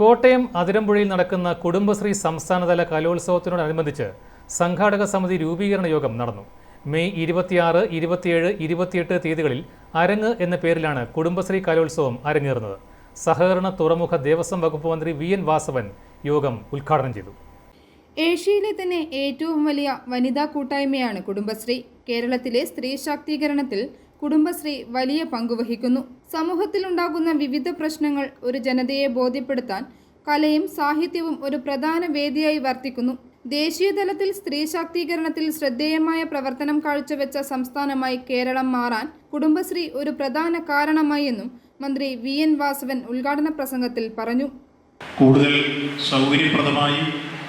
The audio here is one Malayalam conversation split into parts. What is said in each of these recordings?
കോട്ടയം അതിരമ്പുഴയിൽ നടക്കുന്ന കുടുംബശ്രീ സംസ്ഥാനതല കലോത്സവത്തിനോടനുബന്ധിച്ച് സംഘാടക സമിതി രൂപീകരണ യോഗം നടന്നു. മെയ് ഇരുപത്തിയാറ് ഇരുപത്തിയേഴ് ഇരുപത്തിയെട്ട് തീയതികളിൽ അരങ്ങ് എന്ന പേരിലാണ് കുടുംബശ്രീ കലോത്സവം അരങ്ങേറുന്നത്. സഹകരണ തുറമുഖ ദേവസ്വം വകുപ്പ് മന്ത്രി വി എൻ വാസവൻ യോഗം ഉദ്ഘാടനം ചെയ്തു. ഏഷ്യയിലെ തന്നെ ഏറ്റവും വലിയ വനിതാ കൂട്ടായ്മയാണ് കുടുംബശ്രീ. കേരളത്തിലെ സ്ത്രീ ശാക്തീകരണത്തിൽ കുടുംബശ്രീ വലിയ പങ്കുവഹിക്കുന്നു സമൂഹത്തിലുണ്ടാകുന്ന വിവിധ പ്രശ്നങ്ങൾ ഒരു ജനതയെ ബോധ്യപ്പെടുത്താൻ കലയും സാഹിത്യവും ഒരു പ്രധാന വേദിയായി വർത്തിക്കുന്നു. ദേശീയതലത്തിൽ സ്ത്രീ ശാക്തീകരണത്തിൽ ശ്രദ്ധേയമായ പ്രവർത്തനം കാഴ്ചവെച്ച സംസ്ഥാനമായി കേരളം മാറാൻ കുടുംബശ്രീ ഒരു പ്രധാന കാരണമായെന്നും മന്ത്രി വി. എൻ. വാസവൻ ഉദ്ഘാടന പ്രസംഗത്തിൽ പറഞ്ഞു. കൂടുതൽ സൗകര്യപ്രദമായി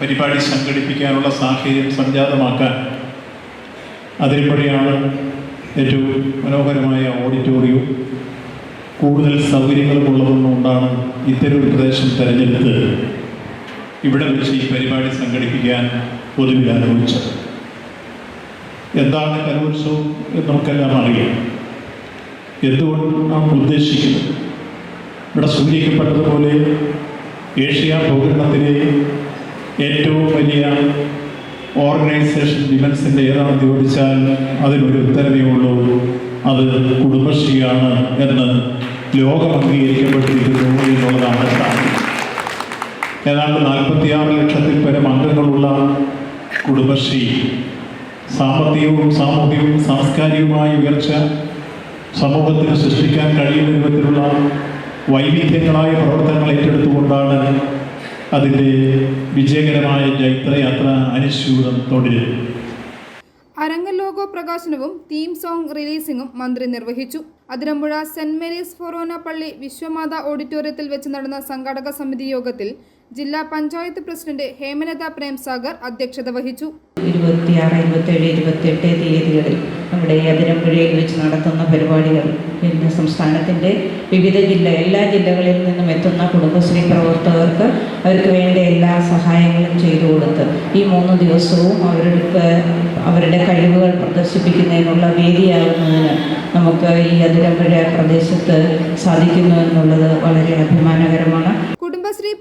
പരിപാടി സംഘടിപ്പിക്കാനുള്ള സാഹചര്യം സംജാതമാക്കാൻ അതിരിപ്പടിയാണ് ഏറ്റവും മനോഹരമായ ഓഡിറ്റോറിയവും കൂടുതൽ സൗകര്യങ്ങളും ഇത്തരം ഒരു പ്രദേശം തിരഞ്ഞെടുത്ത് ഇവിടെ വെച്ച് ഈ പരിപാടി സംഘടിപ്പിക്കാൻ പൊതുവിൽ ആലോചിച്ചത് എന്താണ് കലോത്സവം എന്ന് നമുക്കെല്ലാം അറിയാം. എന്തുകൊണ്ടാണ് ഉദ്ദേശിക്കുന്നത്? ഇവിടെ സൂചിക്കപ്പെട്ടതുപോലെ ഏഷ്യ ഭൂഖണ്ഡത്തിലെ ഏറ്റവും വലിയ ഓർഗനൈസേഷൻ വിമൻസിന്റെ ഏതാണെന്ന് ചോദിച്ചാൽ അതിനൊരു ഉത്തരവേ ഉള്ളൂ. അത് കുടുംബശ്രീയാണ് എന്ന് ലോകം അംഗീകരിക്കപ്പെട്ടിരിക്കുന്നു എന്നുള്ളതാണ് ഏതാണ്ട് നാൽപ്പത്തിയാറ് ലക്ഷത്തിൽ പരം അംഗങ്ങളുള്ള കുടുംബശ്രീ. സാമ്പത്തികവും സാമൂഹ്യവും സാംസ്കാരികവുമായ ഉയർച്ച സമൂഹത്തിന് സൃഷ്ടിക്കാൻ കഴിയുന്ന വിധത്തിലുള്ള വൈവിധ്യങ്ങളായ പ്രവർത്തനങ്ങൾ ഏറ്റെടുത്തുകൊണ്ടാണ് അതിന്റെ വിജയകരമായ ജൈത്രയാത്ര അനുശൂലം തുടരും. അരങ്ങ ലോഗോ പ്രകാശനവും തീം സോങ് റിലീസിംഗും മന്ത്രി നിർവഹിച്ചു. അതിരമ്പുഴ സെന്റ് മേരീസ് ഫൊറോന പള്ളി വിശ്വമാത ഓഡിറ്റോറിയത്തിൽ വെച്ച് നടന്ന സംഘാടക സമിതി യോഗത്തിൽ ജില്ലാ പഞ്ചായത്ത് പ്രസിഡന്റ് ഹേമലത പ്രേംസാഗർ അധ്യക്ഷത വഹിച്ചു. ഇരുപത്തിയാറ് ഇരുപത്തേഴ് ഇരുപത്തെട്ട് തീയതികളിൽ നമ്മുടെ അതിരമ്പുഴയിൽ വെച്ച് നടത്തുന്ന പരിപാടികൾ പിന്നെ സംസ്ഥാനത്തിന്റെ വിവിധ ജില്ല എല്ലാ ജില്ലകളിൽ നിന്നും എത്തുന്ന കുടുംബശ്രീ പ്രവർത്തകർക്ക് അവർക്ക് വേണ്ട എല്ലാ സഹായങ്ങളും ചെയ്തു കൊടുത്ത് ഈ മൂന്ന് ദിവസവും അവർക്ക് അവരുടെ കഴിവുകൾ പ്രദർശിപ്പിക്കുന്നതിനുള്ള വേദിയാകുന്നതിന് നമുക്ക് ഈ അതിരമ്പുഴ പ്രദേശത്ത് സാധിക്കുന്നു എന്നുള്ളത് വളരെ അഭിമാനകരമാണ്.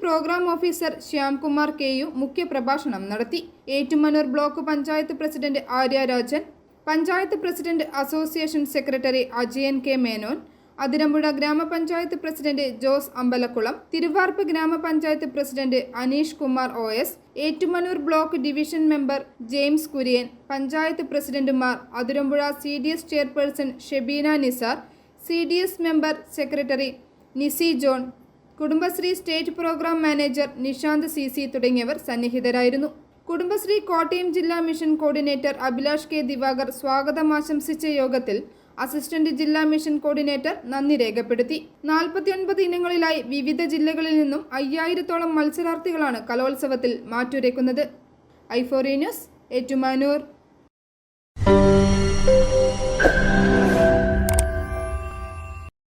Program officer Shyamkumar K U മുഖ്യപ്രഭാഷണം നടത്തി. Ettumanoor block panchayat president Arya Rajan panchayat president association secretary Ajayan K Menon Athirampuzha ഗ്രാമപഞ്ചായത്ത് പ്രസിഡന്റ് ജോസ് അമ്പലക്കുളം തിരുവാർപ്പ് ഗ്രാമപഞ്ചായത്ത് president Aneesh Kumar O S Ettumanoor block division member James Kurian panchayat പ്രസിഡന്റുമാർ Athirampuzha C D S chairperson Shebeena Nisar C D S member secretary Nisi John Kudumbashree state program manager Nishanth C C തുടങ്ങിയവർ സന്നിഹിതരായിരുന്നു. കുടുംബശ്രീ കോട്ടയം ജില്ലാ mission coordinator Abhilash K Divakar സ്വാഗതം ആശംസിച്ച യോഗത്തിൽ അസിസ്റ്റന്റ് ജില്ലാ മിഷൻ കോർഡിനേറ്റർ നന്ദി രേഖപ്പെടുത്തി. നാൽപ്പത്തിയൊൻപത് ഇനങ്ങളിലായി വിവിധ ജില്ലകളിൽ നിന്നും അയ്യായിരത്തോളം മത്സരാർത്ഥികളാണ് കലോത്സവത്തിൽ മാറ്റുരയ്ക്കുന്നത്. ഐഫോറി ഏറ്റുമാനൂർ.